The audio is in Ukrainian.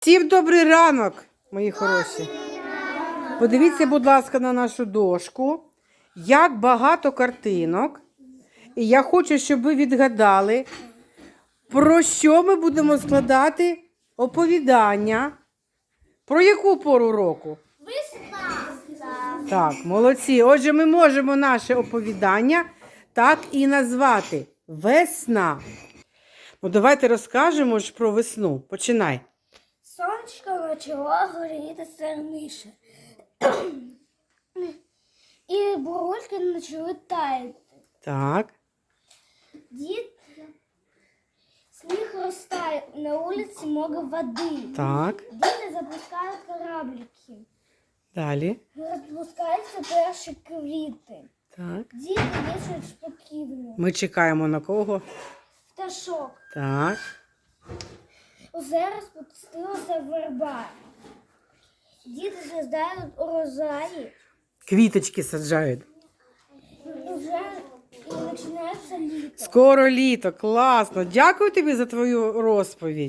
Всім добрий ранок, мої хороші. Подивіться, будь ласка, на нашу дошку. Як багато картинок. І я хочу, щоб ви відгадали, про що ми будемо складати оповідання. Про яку пору року? Так, молодці. Отже, ми можемо наше оповідання так і назвати Весна. Ну, давайте розкажемо ж про весну. Починай. Сонечко почало горіти сильніше. І бурульки почали таяти. Так, Дід сніг розтає, на вулиці много води. так. Діти запускають кораблики. Далі. Розпускаються перші квіти. Так. Діти вішають шпаківню. Ми чекаємо на кого? Пташок. Так. Озеро спустилася верба. Діти з'їздають урожаї. Квіточки саджають. Уже і починається літо. Скоро літо, класно. Дякую тобі за твою розповідь.